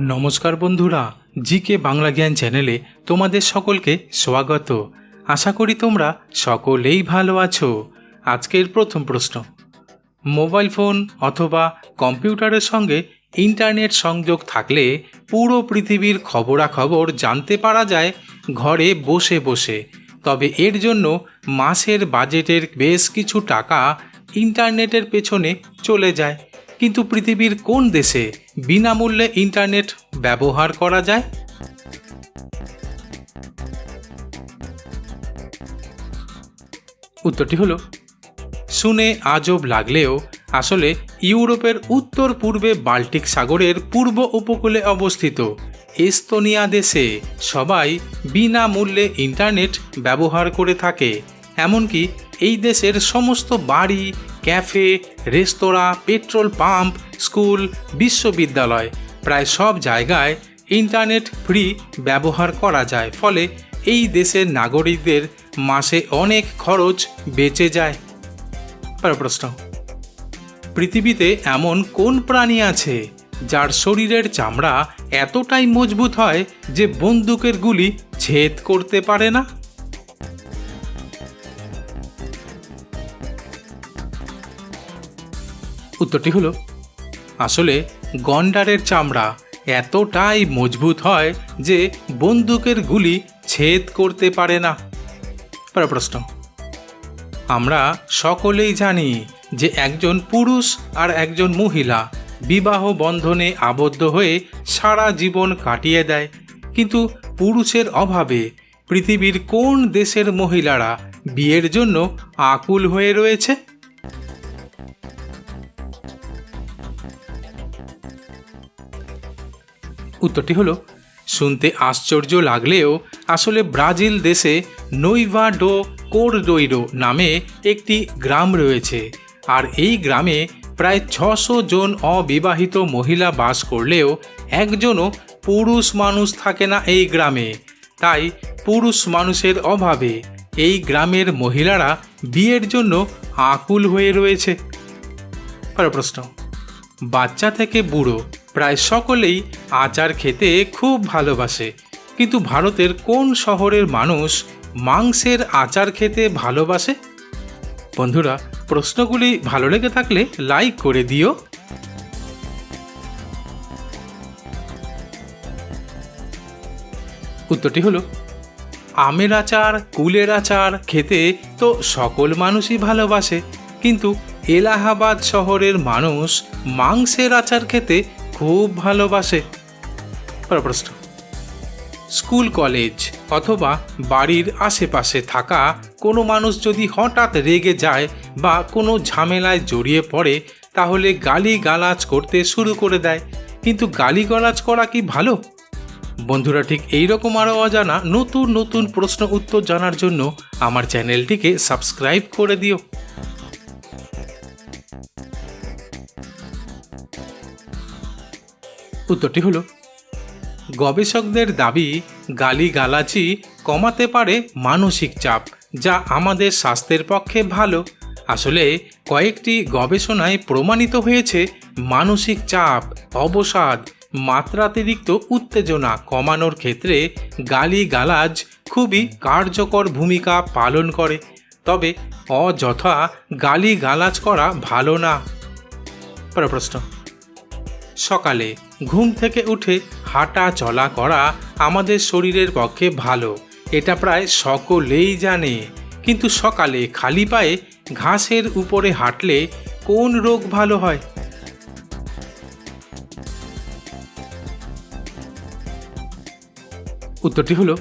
নমস্কার বন্ধুরা, জিকে বাংলা জ্ঞান চ্যানেলে তোমাদের সকলকে স্বাগত। আশা করি তোমরা সকলেই ভালো আছো। আজকের প্রথম প্রশ্ন। মোবাইল ফোন অথবা কম্পিউটারের সঙ্গে ইন্টারনেট সংযোগ থাকলে পুরো পৃথিবীর খবরাখবর জানতে পারা যায় ঘরে বসে বসে। তবে এর জন্য মাসের বাজেটের বেশ কিছু টাকা ইন্টারনেটের পেছনে চলে যায়। কিন্তু পৃথিবীর কোন দেশে বিনামূল্যে ইন্টারনেট ব্যবহার করা যায়? উত্তরটি হলো, শুনে আজব লাগলেও আসলে ইউরোপের উত্তর পূর্বে বাল্টিক সাগরের পূর্ব উপকূলে অবস্থিত এস্তোনিয়া দেশে সবাই বিনামূল্যে ইন্টারনেট ব্যবহার করে থাকে, এমনকি এই দেশের সমস্ত বাড়ি, cafe, restaurant, petrol pump, school, বিশ্ববিদ্যালয়, প্রায় সব জায়গায় ইন্টারনেট ফ্রি ব্যবহার করা যায়, ফলে এই দেশের নাগরিকদের মাসে অনেক খরচ বেঁচে যায়। প্রশ্ন। পৃথিবীতে এমন কোন প্রাণী আছে যার শরীরের চামড়া এতটাই মজবুত হয় যে বন্দুকের গুলি ছেদ করতে পারে না? উত্তরটি হলো, আসলে গন্ডারের চামড়া এতটাই মজবুত হয় যে বন্দুকের গুলি ছেদ করতে পারে না। পরের প্রশ্ন, আমরা সকলেই জানি যে একজন পুরুষ আর একজন মহিলা বিবাহ বন্ধনে আবদ্ধ হয়ে সারা জীবন কাটিয়ে দেয়, কিন্তু পুরুষের অভাবে পৃথিবীর কোন দেশের মহিলারা বিয়ের জন্য আকুল হয়ে রয়েছে? উত্তরটি হলো, শুনতে আশ্চর্য লাগলেও আসলে ব্রাজিল দেশে নৈভা ডো কোরডোইরো নামে একটি গ্রাম রয়েছে। আর এই গ্রামে প্রায় ছশো জন অবিবাহিত মহিলা বাস করলেও একজনও পুরুষ মানুষ থাকে না এই গ্রামে। তাই পুরুষ মানুষের অভাবে এই গ্রামের মহিলারা বিয়ের জন্য আকুল হয়ে রয়েছে। প্রশ্ন, বাচ্চা থেকে বুড়ো প্রায় সকলেই আচার খেতে খুব ভালোবাসে। কিন্তু ভারতের কোন শহরের মানুষ মাংসের আচার খেতে ভালোবাসে? বন্ধুরা, প্রশ্নগুলি ভালো লেগে থাকলে লাইক করে দিও। উত্তরটি হলো, আমের আচার, কুলের আচার খেতে তো সকল মানুষই ভালোবাসে, কিন্তু এলাহাবাদ শহরের মানুষ মাংসের আচার খেতে খুব ভালোবাসে। প্রশ্ন স্কুল, কলেজ অথবা বাড়ির আশেপাশে থাকা কোনো মানুষ যদি হঠাৎ রেগে যায় বা কোনো ঝামেলায় জড়িয়ে পড়ে, তাহলে গালি গালাজ করতে শুরু করে দেয়। কিন্তু গালি গালাজ করা কি ভালো? বন্ধুরা, ঠিক এই রকম আরও অজানা নতুন নতুন প্রশ্ন উত্তর জানার জন্য আমার চ্যানেলটিকে সাবস্ক্রাইব করে দিও। উত্তরটি হলো, গবেষকদের দাবি গালিগালাজি কমাতে পারে মানসিক চাপ যা আমাদের স্বাস্থ্যের পক্ষে ভালো। আসলে কয়েকটি গবেষণায় প্রমাণিত হয়েছে, মানসিক চাপ, অবসাদ, মাত্রাতিরিক্ত উত্তেজনা কমানোর ক্ষেত্রে গালিগালাজ খুবই কার্যকর ভূমিকা পালন করে। তবে অযথা গালিগালাজ করা ভালো না। প্রশ্ন। সকালে ঘুম থেকে উঠে হাঁটা চলা করা আমাদের শরীরের পক্ষে ভালো। এটা প্রায় সকলেই জানে। কিন্তু সকালে খালি পায়ে ঘাসের উপরে হাঁটলে কোন রোগ ভালো হয়? উত্তরটি হলো,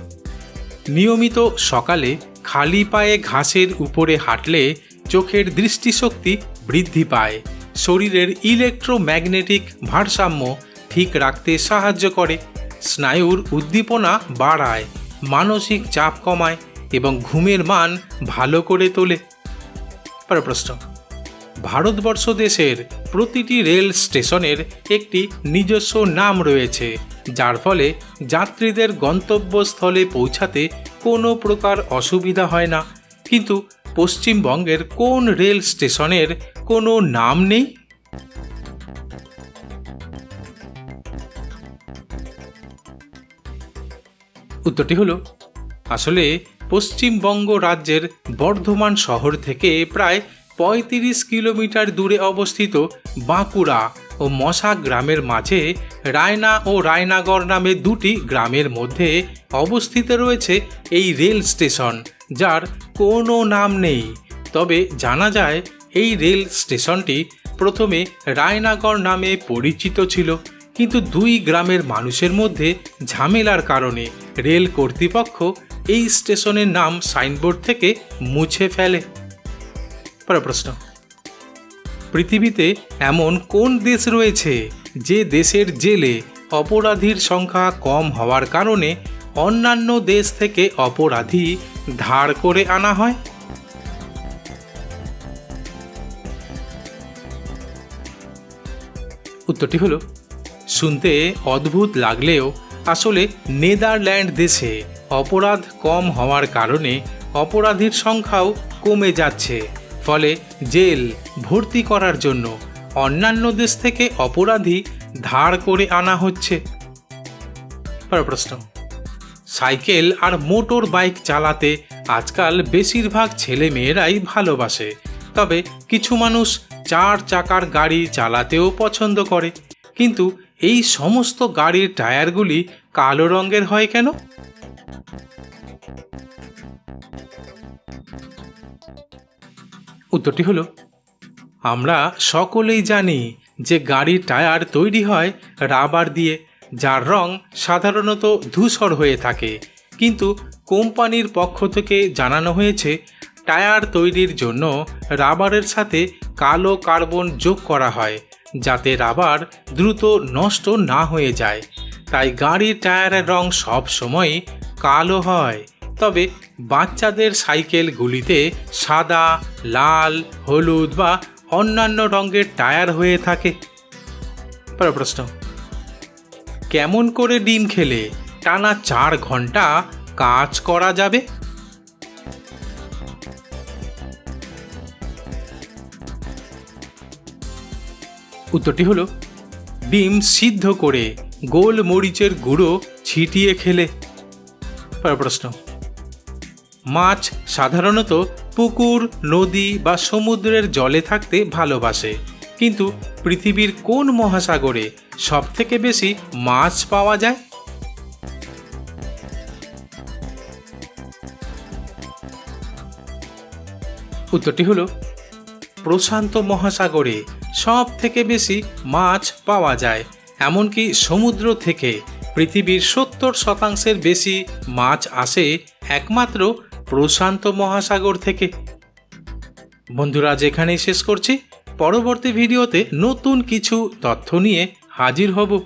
নিয়মিত সকালে খালি পায়ে ঘাসের উপরে হাঁটলে চোখের দৃষ্টিশক্তি বৃদ্ধি পায়। শরীরের ইলেকট্রোম্যাগনেটিক ভারসাম্য ঠিক রাখতে সাহায্য করে, স্নায়ুর উদ্দীপনা বাড়ায়, মানসিক চাপ কমায় এবং ঘুমের মান ভালো করে তোলে। প্রশ্ন। ভারতবর্ষ দেশের প্রতিটি রেল স্টেশনের একটি নিজস্ব নাম রয়েছে, যার ফলে যাত্রীদের গন্তব্যস্থলে পৌঁছাতে কোনো প্রকার অসুবিধা হয় না। কিন্তু পশ্চিমবঙ্গের কোন রেল স্টেশনের কোনো নাম নেই? উত্তরটি হলো, আসলে পশ্চিমবঙ্গ রাজ্যের বর্ধমান শহর থেকে প্রায় পঁয়ত্রিশ কিলোমিটার দূরে অবস্থিত বাঁকুড়া ও মশা গ্রামের মাঝে রায়না ও রায়নাগর নামে দুটি গ্রামের মধ্যে অবস্থিত রয়েছে এই রেল স্টেশন, যার কোনো নাম নেই। তবে জানা যায় এই রেল স্টেশনটি প্রথমে রায়নাগর নামে পরিচিত ছিল, কিন্তু দুই গ্রামের মানুষের মধ্যে ঝামেলার কারণে রেল কর্তৃপক্ষ এই স্টেশনের নাম সাইনবোর্ড থেকে মুছে ফেলে। প্রশ্ন। পৃথিবীতে এমন কোন দেশ রয়েছে যে দেশের জেলে অপরাধীর সংখ্যা কম হওয়ার কারণে অন্যান্য দেশ থেকে অপরাধী ধার করে আনা হয়? উত্তরটি হলো, শুনতে অদ্ভুত লাগলেও আসলে নেদারল্যান্ড দেশে অপরাধ কম হওয়ার কারণে অপরাধীর সংখ্যাও কমে যাচ্ছে। ফলে জেল ভর্তি করার জন্য অন্যান্য দেশ থেকে অপরাধী ধার করে আনা হচ্ছে। প্রশ্ন, সাইকেল আর মোটর বাইক চালাতে আজকাল বেশিরভাগ ছেলে মেয়েরাই ভালোবাসে, তবে কিছু মানুষ চার চাকার গাড়ি চালাতেও পছন্দ করে। কিন্তু এই সমস্ত গাড়ির টায়ারগুলি কালো রঙের হয় কেন? উত্তরটি হলো, আমরা সকলেই জানি যে গাড়ির টায়ার তৈরি হয় রাবার দিয়ে, যার রং সাধারণত ধূসর হয়ে থাকে। কিন্তু কোম্পানির পক্ষ থেকে জানানো হয়েছে টায়ার তৈরির জন্য রাবারের সাথে কালো কার্বন যোগ করা হয়, যাতে রাবার দ্রুত নষ্ট না হয়ে যায়। তাই গাড়ির টায়ারের রং সব সময় কালো হয়। তবে বাচ্চাদের সাইকেলগুলিতে সাদা, লাল, হলুদ বা অন্যান্য রঙের টায়ার হয়ে থাকে। প্রশ্ন। কেমন করে ডিম খেলে? টানা চার ঘণ্টা কাজ করা যাবে? উত্তরটি হলো, ডিম সিদ্ধ করে গোল মরিচের গুঁড়ো ছিটিয়ে খেলে। পরের প্রশ্ন, মাছ সাধারণত পুকুর, নদী বা সমুদ্রের জলে থাকতে ভালোবাসে, কিন্তু পৃথিবীর কোন মহাসাগরে সব থেকে বেশি মাছ পাওয়া যায়? উত্তরটি হলো, প্রশান্ত মহাসাগরে সব থেকে বেশি মাছ পাওয়া যায়। এমনকি সমুদ্র থেকে পৃথিবীর সত্তর শতাংশের বেশি মাছ আসে একমাত্র প্রশান্ত মহাসাগর থেকে। বন্ধুরা যেখানেই শেষ করছি। পরবর্তী ভিডিওতে নতুন কিছু তথ্য নিয়ে হাজির হব।